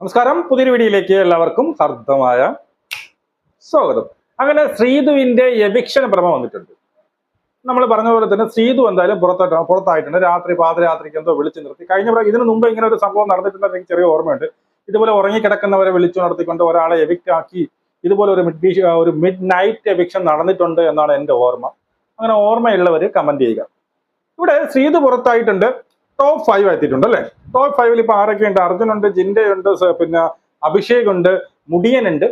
നമസ്കാരം. പുതിയൊരു വീഡിയോയിലേക്ക് എല്ലാവർക്കും ഹർദ്ദമായ സ്വാഗതം. അങ്ങനെ ശ്രീധുവിന്റെ എവിക്ഷൻ ഭ്രമം വന്നിട്ടുണ്ട്. നമ്മൾ പറഞ്ഞ പോലെ തന്നെ ശ്രീധു എന്തായാലും പുറത്തോട്ട് പുറത്തായിട്ടുണ്ട്. രാത്രി പാതിരാത്രിക്ക് എന്തോ വിളിച്ചു നിർത്തി. കഴിഞ്ഞ ഇതിനു മുമ്പ് ഇങ്ങനെ ഒരു സംഭവം നടന്നിട്ടുണ്ടെന്ന് എനിക്ക് ചെറിയ ഓർമ്മയുണ്ട്. ഇതുപോലെ ഉറങ്ങിക്കിടക്കുന്നവരെ വിളിച്ചു നടത്തിക്കൊണ്ട് ഒരാളെ എവിക്റ്റ് ആക്കി. ഇതുപോലെ ഒരു മിഡ് ഒരു മിഡ് നൈറ്റ് എവിക്ഷൻ നടന്നിട്ടുണ്ട് എന്നാണ് എന്റെ ഓർമ്മ. അങ്ങനെ ഓർമ്മയുള്ളവർ കമന്റ് ചെയ്യുക. ഇവിടെ ശ്രീധു പുറത്തായിട്ടുണ്ട്. ടോപ്പ് ഫൈവ് എത്തിയിട്ടുണ്ട് അല്ലേ? ടോപ്പ് ഫൈവിൽ ഇപ്പൊ ആരൊക്കെയുണ്ട്? അർജുനുണ്ട് ജിൻഡയുണ്ട് പിന്നെ അഭിഷേക് ഉണ്ട് മുടിയനുണ്ട്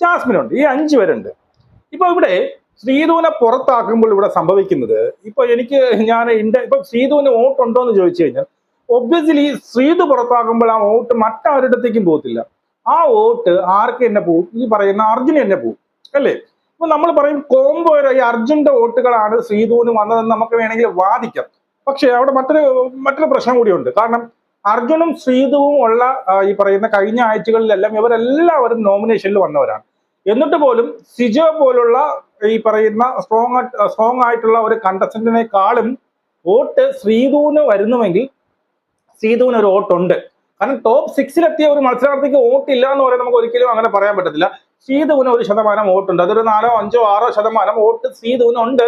ജാസ്മിൻ ഉണ്ട് ഈ അഞ്ചു പേരുണ്ട്. ഇപ്പൊ ഇവിടെ ശ്രീധുവിനെ പുറത്താക്കുമ്പോൾ ഇവിടെ സംഭവിക്കുന്നത് ഇപ്പൊ എനിക്ക് ഞാൻ ഇണ്ട ഇപ്പൊ ശ്രീധുവിന് വോട്ട് ഉണ്ടോ എന്ന് ചോദിച്ചു കഴിഞ്ഞാൽ ഒബ്വിയസ്ലി ശ്രീധു പുറത്താക്കുമ്പോൾ ആ വോട്ട് മറ്റാരുടത്തേക്കും പോകത്തില്ല. ആ വോട്ട് ആർക്ക് തന്നെ പോകും ഈ പറയുന്ന അർജുന് തന്നെ പോകും അല്ലേ? ഇപ്പൊ നമ്മൾ പറയും കോംബോ ഈ അർജുന്റെ വോട്ടുകളാണ് ശ്രീധുവിന് വന്നതെന്ന് നമുക്ക് വേണമെങ്കിൽ വാദിക്കാം. പക്ഷേ അവിടെ മറ്റൊരു മറ്റൊരു പ്രശ്നം കൂടിയുണ്ട്. കാരണം അർജുനും ശ്രീതുവും ഉള്ള ഈ പറയുന്ന കഴിഞ്ഞ ആഴ്ചകളിലെല്ലാം ഇവരെല്ലാവരും നോമിനേഷനിൽ വന്നവരാണ്. എന്നിട്ട് പോലും സിജോ പോലുള്ള ഈ പറയുന്ന സ്ട്രോങ് സ്ട്രോങ് ആയിട്ടുള്ള ഒരു കണ്ടസ്റ്റന്റിനേക്കാളും വോട്ട് ശ്രീധുവിന് വരുന്നുവെങ്കിൽ ശ്രീധുവിന് ഒരു വോട്ടുണ്ട്. കാരണം ടോപ്പ് സിക്സിലെത്തിയ ഒരു മത്സരാർത്ഥിക്ക് വോട്ട് ഇല്ല എന്ന് പറയാൻ നമുക്ക് ഒരിക്കലും അങ്ങനെ പറയാൻ പറ്റത്തില്ല. ശ്രീധുവിന് ഒരു ശതമാനം വോട്ടുണ്ട്. അതൊരു നാലോ അഞ്ചോ ആറോ ശതമാനം വോട്ട് ശ്രീധുവിനുണ്ട്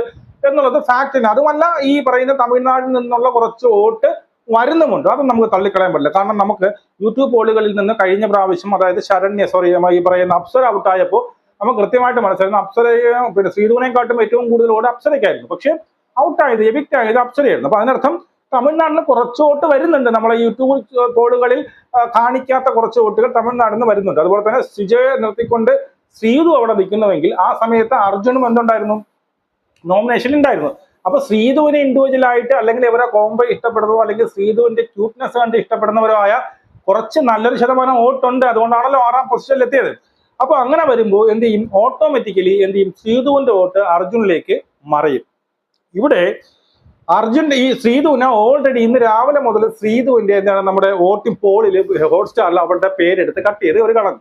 എന്നുള്ളത് ഫാക്റ്റിന് അതുമല്ല ഈ പറയുന്ന തമിഴ്നാട്ടിൽ നിന്നുള്ള കുറച്ച് വോട്ട് വരുന്നുമുണ്ട്. അത് നമുക്ക് തള്ളിക്കളയാൻ പറ്റില്ല. കാരണം നമുക്ക് യൂട്യൂബ് പോളുകളിൽ നിന്ന് കഴിഞ്ഞ പ്രാവശ്യം അതായത് ശരണ്യ സോറി ഈ പറയുന്ന അപ്സര ഔട്ടായപ്പോൾ നമുക്ക് കൃത്യമായിട്ട് മനസ്സിലായിരുന്നു. അപ്സരയെ പിന്നെ ശ്രീധുവിനെക്കാട്ടും ഏറ്റവും കൂടുതൽ വോട്ട് അപ്സരയ്ക്കായിരുന്നു. പക്ഷേ ഔട്ടായത് എവിക്റ്റ് ആയത് അപ്സരയായിരുന്നു. അപ്പൊ അതിനർത്ഥം തമിഴ്നാട്ടിൽ കുറച്ച് വോട്ട് വരുന്നുണ്ട്. നമ്മളെ യൂട്യൂബ് പോളുകളിൽ കാണിക്കാത്ത കുറച്ച് വോട്ടുകൾ തമിഴ്നാട്ടിൽ നിന്ന് വരുന്നുണ്ട്. അതുപോലെ തന്നെ സിജയെ നിർത്തിക്കൊണ്ട് സീതു അവിടെ നിൽക്കുന്നുവെങ്കിൽ ആ സമയത്ത് അർജുനും എന്തുണ്ടായിരുന്നു? നോമിനേഷൻ ഉണ്ടായിരുന്നു അപ്പൊ ശ്രീധുവിനെ ഇൻഡിവിജ്വൽ ആയിട്ട് അല്ലെങ്കിൽ ഇവരെ കോംബോ ഇഷ്ടപ്പെടുന്നതോ അല്ലെങ്കിൽ ശ്രീധുവിന്റെ ക്യൂട്ട്നെസ് കണ്ട് ഇഷ്ടപ്പെടുന്നവരോ ആയ കുറച്ച് നല്ലൊരു ശതമാനം വോട്ടുണ്ട്. അതുകൊണ്ടാണല്ലോ ആറാം പൊസിഷനിൽ എത്തിയത്. അപ്പൊ അങ്ങനെ വരുമ്പോൾ എന്ത് ചെയ്യും? ഓട്ടോമാറ്റിക്കലി എന്ത് ചെയ്യും? ശ്രീധുവിന്റെ വോട്ട് അർജുനിലേക്ക് മറയും. ഇവിടെ അർജുൻ ഈ ശ്രീധുവിനെ ഓൾറെഡി ഇന്ന് രാവിലെ മുതൽ ശ്രീധുവിന്റെ എന്താണ് നമ്മുടെ വോട്ടിംഗ് പോളിൽ ഹോട്ട്സ്റ്റാറിൽ അവരുടെ പേരെടുത്ത് കട്ട് ചെയ്ത് ഒരു കണക്ക്.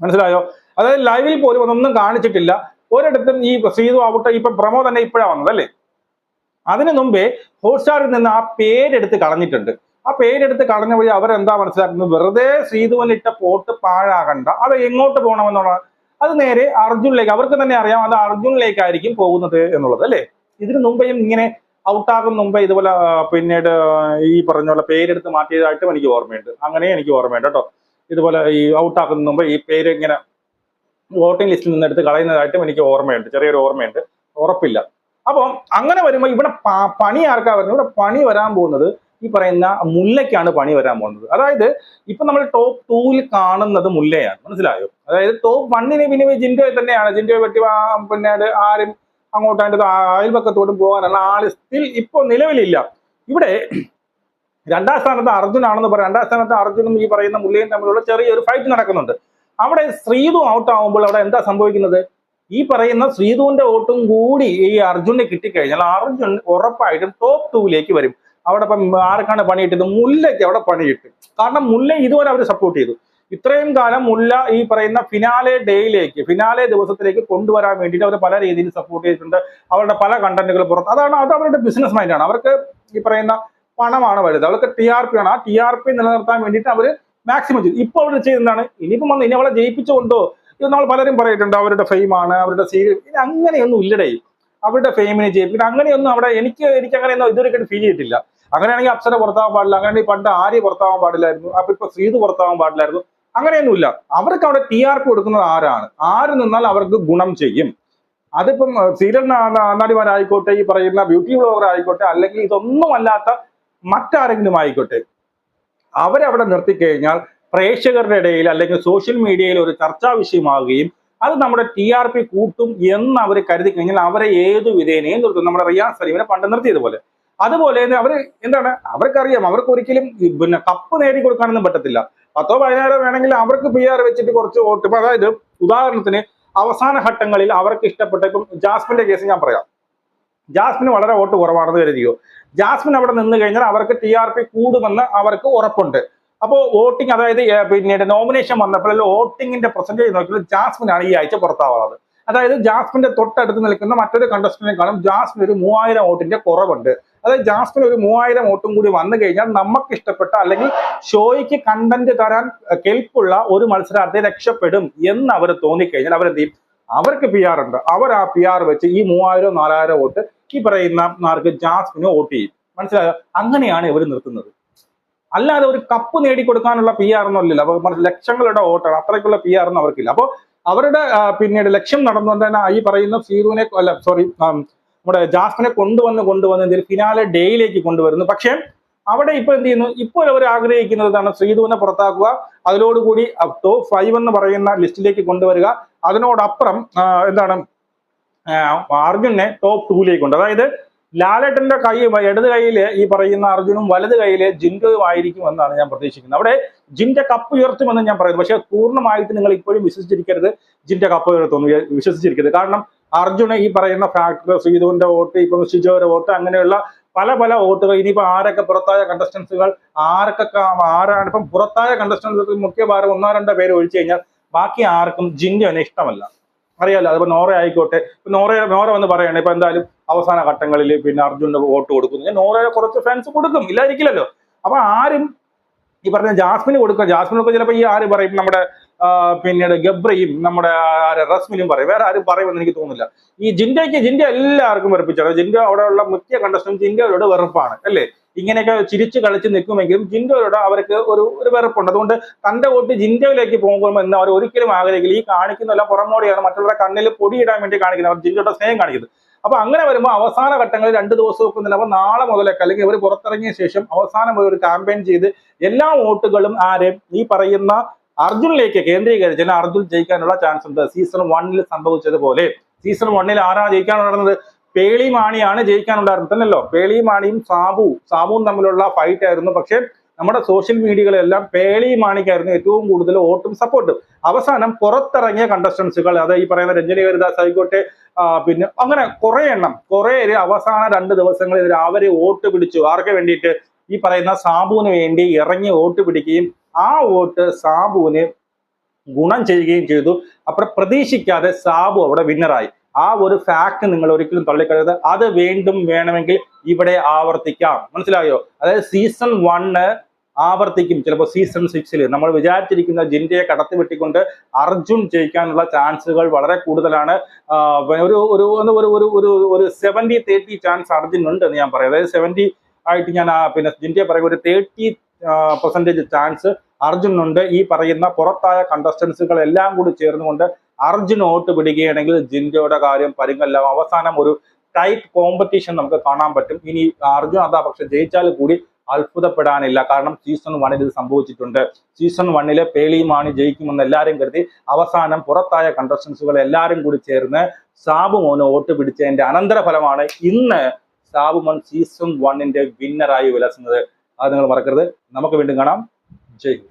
മനസ്സിലായോ? അതായത് ലൈവിൽ പോലും അതൊന്നും കാണിച്ചിട്ടില്ല. ഒരിടത്തും ഈ സീതു ആവട്ടെ ഇപ്പൊ പ്രമോ തന്നെ ഇപ്പോഴാണ് വന്നത് അല്ലേ? അതിനു മുമ്പേ ഹോട്ട്സ്റ്റാറിൽ നിന്ന് ആ പേരെടുത്ത് കളഞ്ഞിട്ടുണ്ട്. ആ പേരെടുത്ത് കളഞ്ഞ വഴി അവരെന്താ മനസ്സിലാക്കുന്നത്? വെറുതെ ശ്രീധുവൻ ഇട്ട പോട്ട് പാഴാകണ്ട. അത് എങ്ങോട്ട് പോകണമെന്നുള്ള അത് നേരെ അർജുനിലേക്ക് അവർക്ക് തന്നെ അറിയാം അത് അർജുനിലേക്കായിരിക്കും പോകുന്നത് എന്നുള്ളത് അല്ലേ? ഇതിനു മുമ്പേയും ഇങ്ങനെ ഔട്ടാകും മുമ്പേ ഇതുപോലെ പിന്നീട് ഈ പറഞ്ഞ പോലെ പേരെടുത്ത് മാറ്റിയതായിട്ടും എനിക്ക് ഓർമ്മയുണ്ട്. അങ്ങനെ എനിക്ക് ഓർമ്മയുണ്ട് കേട്ടോ. ഇതുപോലെ ഈ ഔട്ടാക്കുന്ന മുമ്പ് ഈ പേര് ഇങ്ങനെ വോട്ടിംഗ് ലിസ്റ്റിൽ നിന്ന് എടുത്ത് കളയുന്നതായിട്ടും എനിക്ക് ഓർമ്മയുണ്ട്. ചെറിയൊരു ഓർമ്മയുണ്ട്. ഉറപ്പില്ല. അപ്പം അങ്ങനെ വരുമ്പോൾ ഇവിടെ പണി ആർക്കാ വരുന്നത്? ഇവിടെ പണി വരാൻ പോകുന്നത് ഈ പറയുന്ന മുല്ലയ്ക്കാണ് പണി വരാൻ പോകുന്നത്. അതായത് ഇപ്പൊ നമ്മൾ ടോപ്പ് ടൂവിൽ കാണുന്നത് മുല്ലയാണ്. മനസ്സിലായോ? അതായത് ടോപ്പ് വണ്ണിന് പിന്നെ ജിൻഡോയെ തന്നെയാണ്. ജിൻഡോയെ പറ്റി പിന്നെ ആരും അങ്ങോട്ട് അതിന്റെ അയൽപക്കത്തോട്ടും പോകാനുള്ള ആൾ സ്റ്റിൽ ഇപ്പോൾ നിലവിലില്ല. ഇവിടെ രണ്ടാം സ്ഥാനത്ത് അർജുനാണെന്ന് പറയാം രണ്ടാം സ്ഥാനത്ത് അർജുനും ഈ പറയുന്ന മുല്ലയും തമ്മിലുള്ള ചെറിയൊരു ഫൈറ്റ് നടക്കുന്നുണ്ട്. അവിടെ ശ്രീതു ഔട്ട് ആവുമ്പോൾ അവിടെ എന്താ സംഭവിക്കുന്നത്? ഈ പറയുന്ന ശ്രീതുവിന്റെ വോട്ടും കൂടി ഈ അർജുനെ കിട്ടിക്കഴിഞ്ഞാൽ അർജുൻ ഉറപ്പായിട്ടും ടോപ്പ് ടൂവിലേക്ക് വരും. അവിടെ ഇപ്പം ആർക്കാണ് പണിയിട്ടത്? മുല്ലയ്ക്ക് അവിടെ പണിയിട്ടു. കാരണം മുല്ല ഇതുവരെ അവർ സപ്പോർട്ട് ചെയ്തു. ഇത്രയും കാലം മുല്ല ഈ പറയുന്ന ഫിനാലെ ഡേയിലേക്ക് ഫിനാലെ ദിവസത്തിലേക്ക് കൊണ്ടുവരാൻ വേണ്ടിയിട്ട് അവർ പല രീതിയിൽ സപ്പോർട്ട് ചെയ്തിട്ടുണ്ട്. അവരുടെ പല കണ്ടന്റുകൾ പുറത്ത്. അതാണ് അത് അവരുടെ ബിസിനസ് മൈൻഡാണ് അവർക്ക് ഈ പറയുന്ന പണമാണ് വലുത്. അവർക്ക് ടി ആർ പി ആണ്. ആ ടി ആർ പി നിലനിർത്താൻ വേണ്ടിയിട്ട് അവർ മാക്സിമം ചെയ്തു. ഇപ്പോൾ അവർ ചെയ്യുന്നതാണ്. ഇനിയിപ്പം വന്ന് ഇനി അവളെ ജയിപ്പിച്ചുകൊണ്ടോ? ഇത് നമ്മൾ പലരും പറയിട്ടുണ്ട്. അവരുടെ ഫെയിമാണ് അവരുടെ സീരിയൽ ഇനി അങ്ങനെയൊന്നും ഇല്ലടേ. അവരുടെ ഫെയിമിനെ ജയിപ്പിക്കണം അങ്ങനെയൊന്നും അവിടെ എനിക്ക് എനിക്ക് അങ്ങനെയൊന്നും ഇതുവരെ ഫീൽ ചെയ്തിട്ടില്ല. അങ്ങനെയാണെങ്കിൽ അപ്സര പുറത്താവാൻ പാടില്ല. അങ്ങനെയാണെങ്കിൽ പണ്ട് ആര്യ പുറത്താവാൻ പാടില്ലായിരുന്നു. അപ്പൊ ഇപ്പൊ ശ്രീത് പുറത്താവാൻ പാടില്ലായിരുന്നു. അങ്ങനെയൊന്നുമില്ല. അവർക്ക് അവിടെ ടി ആർ പി കൊടുക്കുന്നത് ആരാണ്? ആര് നിന്നാൽ അവർക്ക് ഗുണം ചെയ്യും. അതിപ്പം സീരിയൽ നടിമാരായിക്കോട്ടെ ഈ പറയുന്ന ബ്യൂട്ടി ബ്ലോഗർ ആയിക്കോട്ടെ അല്ലെങ്കിൽ ഇതൊന്നും അല്ലാത്ത മറ്റാരെങ്കിലും ആയിക്കോട്ടെ. അവരവിടെ നിർത്തിക്കഴിഞ്ഞാൽ പ്രേക്ഷകരുടെ ഇടയിൽ അല്ലെങ്കിൽ സോഷ്യൽ മീഡിയയിൽ ഒരു ചർച്ചാ വിഷയമാവുകയും അത് നമ്മുടെ ടി ആർ പി കൂട്ടും എന്ന് അവർ കരുതി കഴിഞ്ഞാൽ അവരെ ഏതു വിധേനയും നിർത്തും. നമ്മുടെ റിയാസ് സലീമിനെ പണ്ട് നിർത്തിയതുപോലെ. അതുപോലെ തന്നെ അവർ എന്താണ്? അവർക്കറിയാം. അവർക്ക് ഒരിക്കലും പിന്നെ കപ്പ് നേടി കൊടുക്കാനൊന്നും പറ്റത്തില്ല. പത്തോ പതിനായിരോ വേണമെങ്കിൽ അവർക്ക് പി ആർ വെച്ചിട്ട് കുറച്ച് വോട്ട്. അതായത് ഉദാഹരണത്തിന് അവസാന ഘട്ടങ്ങളിൽ അവർക്ക് ഇഷ്ടപ്പെട്ട ഇപ്പം ജാസ്മിന്റെ കേസ് ഞാൻ പറയാം. ജാസ്മിന് വളരെ വോട്ട് കുറവാണെന്ന് കരുതിയോ? ജാസ്മിൻ അവിടെ നിന്ന് കഴിഞ്ഞാൽ അവർക്ക് ടി ആർ പി കൂടുമെന്ന് അവർക്ക് ഉറപ്പുണ്ട്. അപ്പോൾ വോട്ടിംഗ് അതായത് പിന്നീട് നോമിനേഷൻ വന്നപ്പോൾ വോട്ടിങ്ങിന്റെ പെർസെന്റേജ് നോക്കിയാൽ ജാസ്മിനാണ് ഈ ആഴ്ച പുറത്താവുന്നത് അതായത് ജാസ്മിന്റെ തൊട്ടടുത്ത് നിൽക്കുന്ന മറ്റൊരു കണ്ടസ്റ്റന്റിനെക്കാളും ജാസ്മിൻ ഒരു മൂവായിരം വോട്ടിന്റെ കുറവുണ്ട്. അതായത് ജാസ്മിൻ ഒരു മൂവായിരം വോട്ടും കൂടി വന്നു കഴിഞ്ഞാൽ നമുക്ക് ഇഷ്ടപ്പെട്ട അല്ലെങ്കിൽ ഷോയ്ക്ക് കണ്ടന്റ് തരാൻ കെൽപ്പുള്ള ഒരു മത്സരാർത്ഥി രക്ഷപ്പെടും എന്ന് അവർ തോന്നിക്കഴിഞ്ഞാൽ അവരെന്ത് ചെയ്യും? അവർക്ക് പി ആർ ഉണ്ട്. അവർ ആ പി ആർ വെച്ച് ഈ മൂവായിരം നാലായിരം വോട്ട് ഈ പറയുന്ന മാർക്ക് ജാസ്മിന് വോട്ട് ചെയ്യും. മനസ്സിലായോ? അങ്ങനെയാണ് ഇവർ നിർത്തുന്നത്. അല്ലാതെ ഒരു കപ്പ് നേടിക്കൊടുക്കാനുള്ള പി ആർ ഒന്നുമില്ല അപ്പൊ ലക്ഷങ്ങളുടെ വോട്ടാണ്. അത്രയ്ക്കുള്ള പി ആർ ഒന്നും അവർക്കില്ല. അപ്പോൾ അവരുടെ പിന്നീട് ലക്ഷ്യം നടന്നുകൊണ്ട് തന്നെ ഈ പറയുന്ന സീറുവിനെ അല്ല സോറി നമ്മുടെ ജാസ്മിനെ കൊണ്ടുവന്ന് കൊണ്ടുവന്ന് എന്തെങ്കിലും ഫിനാലെ ഡേയിലേക്ക് കൊണ്ടുവരുന്നു. പക്ഷേ അവിടെ ഇപ്പൊ എന്ത് ചെയ്യുന്നു? ഇപ്പോൾ അവർ ആഗ്രഹിക്കുന്നത് ആഗ്രഹിക്കുന്നതാണ് ശ്രീധുവിനെ പുറത്താക്കുക അതിനോടുകൂടി ടോപ്പ് ഫൈവ് എന്ന് പറയുന്ന ലിസ്റ്റിലേക്ക് കൊണ്ടുവരിക. അതിനോടപ്പുറം എന്താണ്? അർജുനെ ടോപ്പ് ടൂയിലേക്ക് കൊണ്ട് അതായത് ലാലേട്ടന്റെ കൈ ഇടത് കൈയിൽ ഈ പറയുന്ന അർജുനും വലത് ജിൻഡോയും ആയിരിക്കും എന്നാണ് ഞാൻ പ്രതീക്ഷിക്കുന്നത്. അവിടെ ജിന്റെ കപ്പ് ഉയർത്തുമെന്ന് ഞാൻ പറയുന്നു. പക്ഷെ പൂർണമായിട്ട് നിങ്ങൾ ഇപ്പോഴും വിശ്വസിച്ചിരിക്കരുത്. ജിന്റെ കപ്പ് ഉയർത്തുമെന്ന് വിശ്വസിച്ചിരിക്കരുത്. കാരണം അർജുന ഈ പറയുന്ന ഫാക്ടർ ശ്രീധുവിന്റെ വോട്ട് ഇപ്പം ഷിജോയുടെ വോട്ട് അങ്ങനെയുള്ള പല പല വോട്ടുകൾ ഇനിയിപ്പോ ആരൊക്കെ പുറത്തായ കണ്ടസ്റ്റൻസുകൾ ആരൊക്കെ ആരാണ് ഇപ്പം പുറത്തായ കണ്ടസ്റ്റൻസുകൾ മുഖ്യ ഭാരം ഒന്നോ രണ്ടോ പേര് ഒഴിച്ചു കഴിഞ്ഞാൽ ബാക്കി ആർക്കും ജിൻഡോനെ ഇഷ്ടമല്ല. അറിയാലോ അതിപ്പോ നോറ ആയിക്കോട്ടെ. നോറ നോറ വന്ന് പറയണേ ഇപ്പൊ എന്തായാലും അവസാന ഘട്ടങ്ങളിൽ പിന്നെ അർജുന്റെ വോട്ട് കൊടുക്കുന്നു. നോറയുടെ കുറച്ച് ഫാൻസ് കൊടുക്കും ഇല്ലായിരിക്കില്ലല്ലോ അപ്പൊ ആരും ഈ പറഞ്ഞ ജാസ്മിന് കൊടുക്കുക ജാസ്മിനൊക്കെ ചിലപ്പോ ഈ ആര് പറയും നമ്മുടെ പിന്നീട് ഗബ്രയും നമ്മുടെ റസ്മിനും പറയും. വേറെ ആരും പറയുമെന്ന് എനിക്ക് തോന്നുന്നില്ല. ഈ ജിൻഡയ്ക്ക് ജിൻഡ എല്ലാവർക്കും വെറുപ്പിച്ചാണ്. ജിൻഡ അവിടെയുള്ള മുഖ്യ കണ്ടസ്റ്റൻസ് ജിൻഡയോട് വെറുപ്പാണ് അല്ലേ? ഇങ്ങനെയൊക്കെ ചിരിച്ച് കളിച്ച് നിൽക്കുമെങ്കിലും ജിൻഡോയോട് അവർക്ക് ഒരു ഒരു വെറുപ്പുണ്ട്. അതുകൊണ്ട് തന്റെ വോട്ട് ജിൻഡോയിലേക്ക് പോകുമ്പോൾ എന്ന് അവർ ഒരിക്കലും ആഗ്രഹിക്കില്ല. ഈ കാണിക്കുന്നതെല്ലാം പുറമോടിയാണ് മറ്റുള്ളവരുടെ കണ്ണിൽ പൊടിയിടാൻ വേണ്ടി കാണിക്കുന്നത്. അവർ ജിൻഡോയുടെ സ്നേഹം കാണിക്കുന്നത് അപ്പൊ അങ്ങനെ വരുമ്പോൾ അവസാന ഘട്ടങ്ങളിൽ രണ്ട് ദിവസം വെക്കുന്നില്ല അപ്പൊ നാളെ മുതലൊക്കെ അല്ലെങ്കിൽ ഇവർ പുറത്തിറങ്ങിയ ശേഷം അവസാനം ഒരു ക്യാമ്പയിൻ ചെയ്ത് എല്ലാ വോട്ടുകളും ആരെയും ഈ പറയുന്ന അർജുനിലേക്ക് കേന്ദ്രീകരിച്ച് അല്ലെങ്കിൽ അർജുൻ ജയിക്കാനുള്ള ചാൻസ് ഉണ്ട്. സീസൺ വണ്ണിൽ സംഭവിച്ചതുപോലെ. സീസൺ വണ്ണിൽ ആരാണ് ജയിക്കാനുണ്ടായിരുന്നത് പേളി മാണിയാണ് ജയിക്കാനുണ്ടായിരുന്നത് അല്ലല്ലോ പേളി മാണിയും സാബു സാബുവും തമ്മിലുള്ള ഫൈറ്റ് ആയിരുന്നു. പക്ഷേ നമ്മുടെ സോഷ്യൽ മീഡിയകളെല്ലാം പേളി മാണിക്കായിരുന്നു ഏറ്റവും കൂടുതൽ വോട്ടും സപ്പോർട്ടും അവസാനം പുറത്തിറങ്ങിയ കണ്ടസ്റ്റൻസുകൾ അത് ഈ പറയുന്ന രഞ്ജനി ഹരിദാസ് ആയിക്കോട്ടെ പിന്നെ അങ്ങനെ കുറെ എണ്ണം കുറെ അവസാന രണ്ട് ദിവസങ്ങളിൽ അവരെ വോട്ട് പിടിച്ചു. ആർക്ക് വേണ്ടിയിട്ട്? ഈ പറയുന്ന സാബുവിന് വേണ്ടി ഇറങ്ങി വോട്ട് പിടിക്കുകയും ആ വോട്ട് സാബുവിന് ഗുണം ചെയ്യുകയും ചെയ്തു. അപ്പോൾ പ്രതീക്ഷിക്കാതെ സാബു അവിടെ വിന്നറായി ആ ഒരു ഫാക്ട് നിങ്ങൾ ഒരിക്കലും തള്ളിക്കളയരുത്. അത് വീണ്ടും വേണമെങ്കിൽ ഇവിടെ ആവർത്തിക്കാം. മനസ്സിലായോ? അതായത് സീസൺ വണ്ണ് ആവർത്തിക്കും. ചിലപ്പോൾ സീസൺ സിക്സിൽ നമ്മൾ വിചാരിച്ചിരിക്കുന്ന ജിൻഡയെ കടത്തി വെട്ടിക്കൊണ്ട് അർജുൻ ജയിക്കാനുള്ള ചാൻസുകൾ വളരെ കൂടുതലാണ്. ഒരു ഒരു ഒരു ഒരു ഒരു ഒരു സെവന്റി തേർട്ടി ചാൻസ് അർജുൻ ഉണ്ട് എന്ന് ഞാൻ പറയാം. അതായത് സെവന്റി ആയിട്ട് ഞാൻ പിന്നെ ജിൻഡയെ പറയുക ഒരു തേർട്ടി പെർസെന്റേജ് ചാൻസ് അർജുൻ ഉണ്ട്. ഈ പറയുന്ന പുറത്തായ കണ്ടസ്റ്റൻസുകൾ എല്ലാം കൂടി ചേർന്നുകൊണ്ട് അർജുൻ വോട്ട് പിടിക്കുകയാണെങ്കിൽ ജിൻഡോയുടെ കാര്യം പരിങ്ങല്ല അവസാനം ഒരു ടൈറ്റ് കോമ്പറ്റീഷൻ നമുക്ക് കാണാൻ പറ്റും. ഇനി അർജുൻ അതാ പക്ഷെ ജയിച്ചാൽ കൂടി അത്ഭുതപ്പെടാനില്ല. കാരണം സീസൺ വണ്ണിൽ ഇത് സംഭവിച്ചിട്ടുണ്ട്. സീസൺ വണ്ണിലെ പേളിയുമാണ് ജയിക്കുമെന്ന് എല്ലാവരും കരുതി. അവസാനം പുറത്തായ കണ്ടസ്റ്റൻസുകൾ എല്ലാവരും കൂടി ചേർന്ന് സാബു മോന് വോട്ട് പിടിച്ചതിന്റെ അനന്തരഫലമാണ് ഇന്ന് സാബു മോൻ സീസൺ വണ്ണിന്റെ വിന്നറായി വിലസുന്നത്. അത് നിങ്ങൾ മറക്കരുത്. നമുക്ക് വീണ്ടും കാണാം. ജയ്.